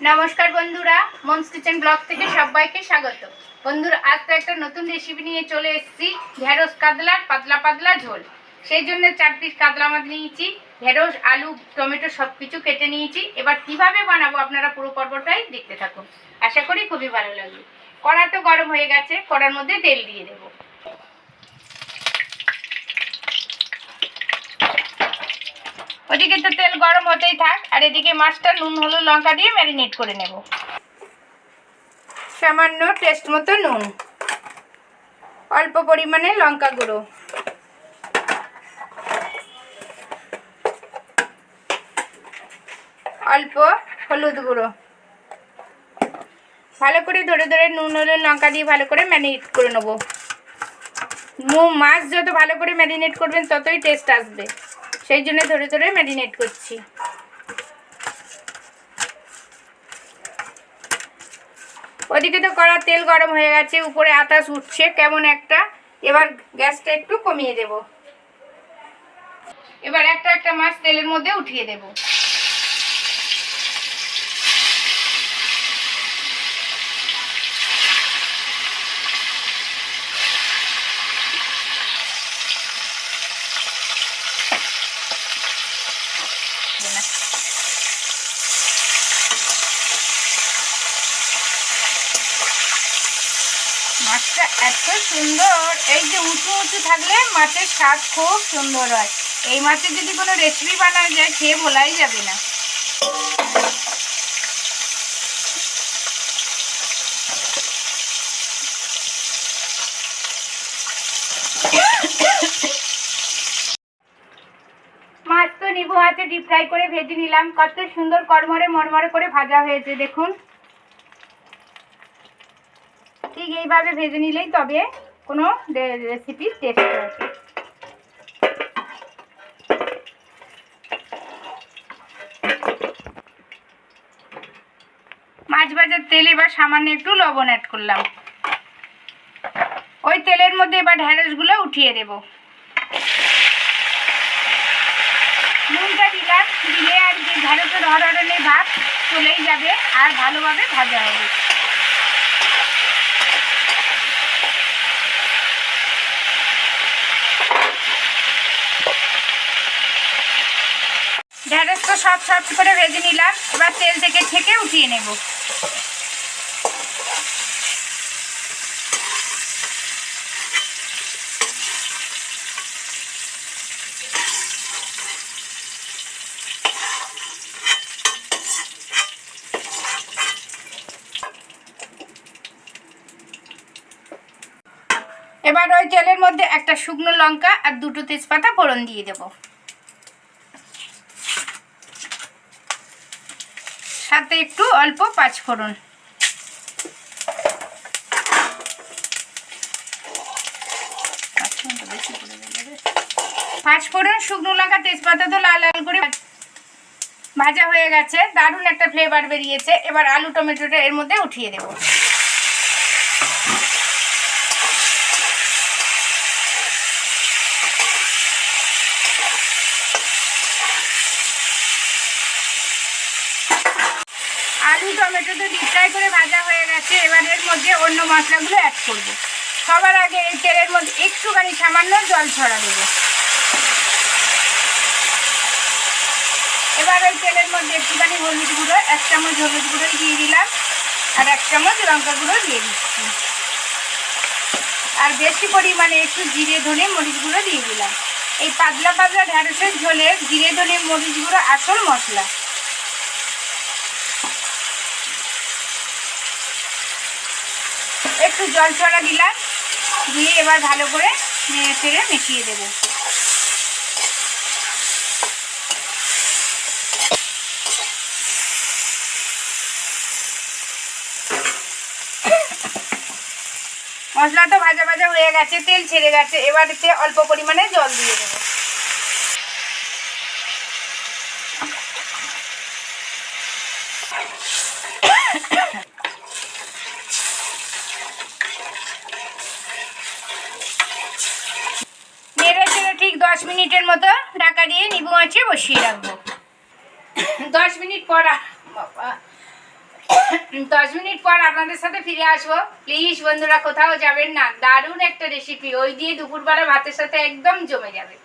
নমস্কার বন্ধুরা, moms kitchen blog থেকে সবাইকে স্বাগত। বন্ধুরা, আজ তো একটা নতুন রেসিপি নিয়ে চলে এসেছি, ঢেঁড়স কাতলার পাতলা পাতলা ঝোল। সেই জন্য চার পিস কাতলা মাছ নিয়েছি, ঢেঁড়স, আলু, টমেটো সব কিছু কেটে নিয়েছি। এবার কীভাবে বানাবো আপনারা পুরো পর্বটাই দেখতে থাকুন। আশা করি খুবই ভালো লাগবে। কড়া তো গরম হয়ে গেছে, কড়ার মধ্যে তেল দিয়ে দেবো। ওদিকে তো তেল গরম হতেই থাক, আর এদিকে মাছটা নুন, হলুদ, লঙ্কা দিয়ে ম্যারিনেট করে নেব। সামান্য টেস্ট মতো নুন। অল্প পরিমাণে লঙ্কা গুঁড়ো। অল্প হলুদ গুঁড়ো। ভালো করে ধরে ধরে নুন, হলুদ, লঙ্কা দিয়ে ভালো করে ম্যারিনেট করে নেব। মাছ যত ভালো করে ম্যারিনেট করবেন, ততই টেস্ট আসবে। সেই জন্য ধরে ধরে ম্যারিনেট করছি। ওদিকে তো কড়া তেল গরম হয়ে গেছে, উপরে আতাস উঠছে, কেমন একটা? এবার গ্যাসটা একটু কমিয়ে দেব। এবার একটা একটা মাছ তেলের মধ্যে উঠিয়ে দেব। মাছটা এত সুন্দর। এই যে উঁচু উঁচু থাকলে মাছের স্বাদ খুব সুন্দর হয়। এই মাছের যদি কোনো রেসিপি বানানো যায়, খেয়ে বলাই যাবে না। মাছ তো নিবু হাতে ডিপ ফ্রাই করে ভেজে নিলাম। কত সুন্দর কড়মড়ে মরমরে করে ভাজা হয়েছে, দেখুন। ঠিক এইভাবে ভেজে নিলেই তবে কোনো রেসিপির টেস্ট আছে মাছ ভাজার তেলে এবার সামান্য একটু লবণ অ্যাড করলাম। ওই তেলের মধ্যে এবার ঢ্যাঁড়সগুলো উঠিয়ে দেব। নুনটা দিলাম, দিলে আর যে ঢ্যাঁড়সের হরহরনে ভাত চলেই যাবে আর ভালোভাবে ভাজা হবে। ঢ্যাঁড়স তো সব সফট করে ভেজে নিলাম। এবার তেল থেকে ছেঁকে উঠিয়ে নেব। এবার ওই তেলের মধ্যে একটা শুকনো লঙ্কা আর দুটো তেজপাতা ফোড়ন দিয়ে দেবো। সাথে একটু অল্প পাঁচ পাঁচফোড়ন পাঁচফোড়ন শুকনো লঙ্কা, তেজপাতা তো লাল লাল করে ভাজা হয়ে গেছে। দারুণ একটা ফ্লেভার বেরিয়েছে। এবার আলু, টমেটোটা এর মধ্যে উঠিয়ে দেবো। আলু টমেটো তো ডিপ ফ্রাই করে ভাজা হয়ে গেছে, এবার এর মধ্যে অন্য মশলাগুলো অ্যাড করব। সবার আগে এই তেলের মধ্যে একটুখানি সামান্য জল ছড়া দেবো এবার ওই তেলের মধ্যে একটুখানি হলুদ গুঁড়ো, এক চামচ হলুদ গুঁড়ো দিয়ে দিলাম, আর এক চামচ লঙ্কা গুঁড়ো দিয়ে দিচ্ছি। আর বেশি পরিমাণে একটু জিরে, ধনে মরিচ গুঁড়ো দিয়ে দিলাম। এই পাতলা পাতলা ঢ্যাঁড়সের ঝোলে জিরে, ধনে, মরিচ গুঁড়ো আসল মশলা। একটু জল ছড়া দিলাম দিয়ে এবার ভালো করে নেড়ে মিশিয়ে দেব। মশলা তো ভাজা ভাজা হয়ে গেছে, তেল ছেড়ে গেছে, এবার অল্প পরিমাণে জল দিয়ে দেবো। দশ মিনিটের মতো ঢাকা দিয়ে নিবু মাছে বসিয়ে রাখব। দশ মিনিট পর দশ মিনিট পর আপনাদের সাথে ফিরে আসব। প্লিজ বন্ধুরা, কোথাও যাবেন না। দারুণ একটা রেসিপি ওই দিয়ে দুপুরবেলা ভাতের সাথে একদম জমে যাবে।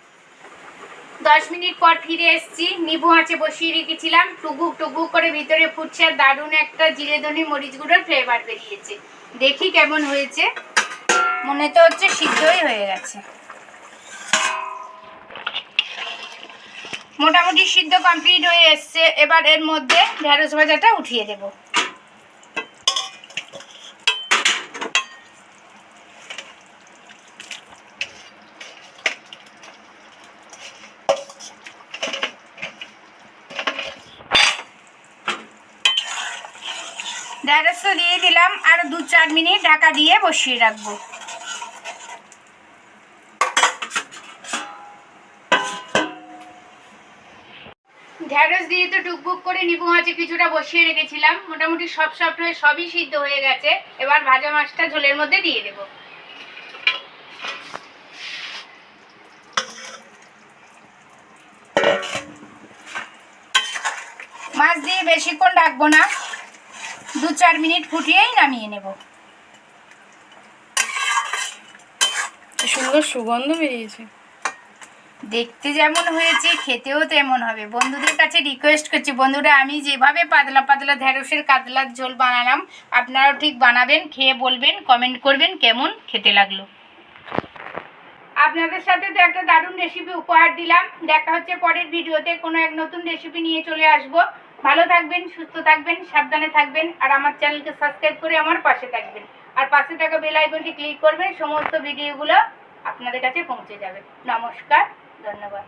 দশ মিনিট পর ফিরে এসেছি। নিবু আঁচে বসিয়ে রেখেছিলাম। টুকুক টুকুক করে ভিতরে ফুটছে আর দারুণ একটা জিরে ধনি মরিচ গুঁড়োর ফ্লেভার বেরিয়েছে। দেখি কেমন হয়েছে। মনে তো হচ্ছে সিদ্ধই হয়ে গেছে। মোটামুটি সিদ্ধ কমপ্লিট হয়ে এসছে। এবার এর মধ্যে ঢেঁড়স ভাজাটা উঠিয়ে দেব। ঢেঁড়সটা দিয়ে দিলাম। আর দু চার মিনিট ঢাকা দিয়ে বসিয়ে রাখব। ঢ্যাঁড়স দিয়ে তো টুকবুক করে নিবু মাছে কিছুটা বসিয়ে রেখেছিলাম। মোটামুটি সব সফট হয়ে সবই সিদ্ধ হয়ে গেছে। এবার ভাজা মাছটা ঝোলের মধ্যে দিয়ে দেব। মাছ দিয়ে বেশিক্ষণ রাখব না। দু চার মিনিট ফুটিয়েই নামিয়ে নেব। সুন্দর সুগন্ধ বেরিয়েছে। দেখতে যেমন হয়েছে, খেতেও তেমন হবে। বন্ধুদের কাছে রিকোয়েস্ট করছি, বন্ধুরা, আমি যেভাবে পাতলা পাতলা ঢেঁড়সের কাতলার ঝোল বানালাম, আপনারাও ঠিক বানাবেন, খেয়ে বলবেন কমেন্ট করবেন কেমন খেতে লাগল। আপনাদের সাথে তো একটা দারুণ রেসিপি উপহার দিলাম। দেখা হচ্ছে পরের ভিডিওতে, কোনো এক নতুন রেসিপি নিয়ে চলে আসব। ভালো থাকবেন, সুস্থ থাকবেন, সাবধানে থাকবেন, আর আমার চ্যানেলকে সাবস্ক্রাইব করে আমার পাশে থাকবেন। আর পাশে থাকা বেল আইকনটি ক্লিক করবেন, সমস্ত ভিডিওগুলো আপনাদের কাছে পৌঁছে যাবে। নমস্কার। ধন্যবাদ।